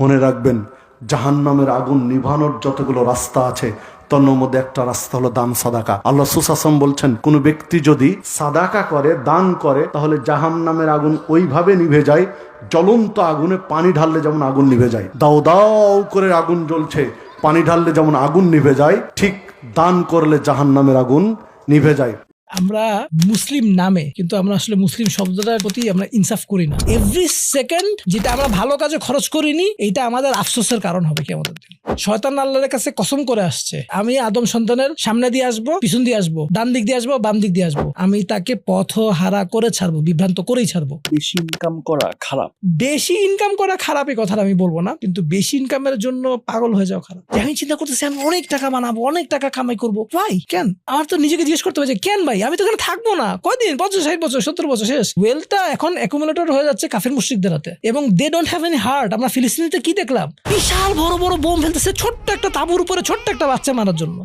মনে রাখবেন, জাহান্নামের আগুন নিভানোর যতগুলো রাস্তা আছে, তন্নর মধ্যে একটা রাস্তা হলো দান সাদাকা। আল্লাহ সুসাসম বলছেন, কোন ব্যক্তি যদি সাদাকা করে, দান করে, তাহলে জাহান্নামের আগুন ওইভাবে নিভে যায়, জ্বলন্ত আগুনে পানি ঢাললে যেমন আগুন নিভে যায়, দাও দাও করে আগুন জ্বলছে, পানি ঢাললে যেমন আগুন নিভে যায়, ঠিক দান করলে জাহান্নামের আগুন নিভে যায়। আমরা মুসলিম নামে কিন্তু আমরা আসলে মুসলিম শব্দটার প্রতি আমরা ইনসাফ করি না। এভরি সেকেন্ড যেটা আমরা ভালো কাজে খরচ করিনি এইটা আমাদের আফসোসের কারণ হবে কি আমাদের দিন। শয়তান আল্লাহর কাছে কসম করে আসছে আমি আদম সন্তানের সামনে দিয়ে আসব পিছন দিয়ে আসব ডান দিক দিয়ে আসব বাম দিক দিয়ে আসব। আমি তাকে পথ হারা করে ছাড়বো বিভ্রান্ত করেই ছাড়বো। বেশি ইনকাম করা খারাপ। বেশি ইনকাম করা খারাপ এই কথাটা আমি বলব না কিন্তু বেশি ইনকামের জন্য পাগল হয়ে যাওয়া খারাপ। আমি চিন্তা করতেছি আমি অনেক টাকা বানাবো অনেক টাকা কামাই করব। ভাই কেন? আমার তো নিজেকে জিজ্ঞেস করতে হবে যে কেন ভাই? আমি তো এখানে থাকব না। কয়দিন? পঞ্চাশ ষাট বছর, সত্তর বছর, শেষ। ওয়েলটা এখন অ্যাকুমুলেটর হয়ে যাচ্ছে কাফের মুশ্রিকদের হাতে। এবং they don't have any heart আমরা ফিলিস্তিনিতে কি দেখলাম? বিশাল বড় বড় বোম ফেলতেছে ছোট্ট একটা তাবুর উপরে ছোট্ট একটা বাচ্চা মারার জন্য।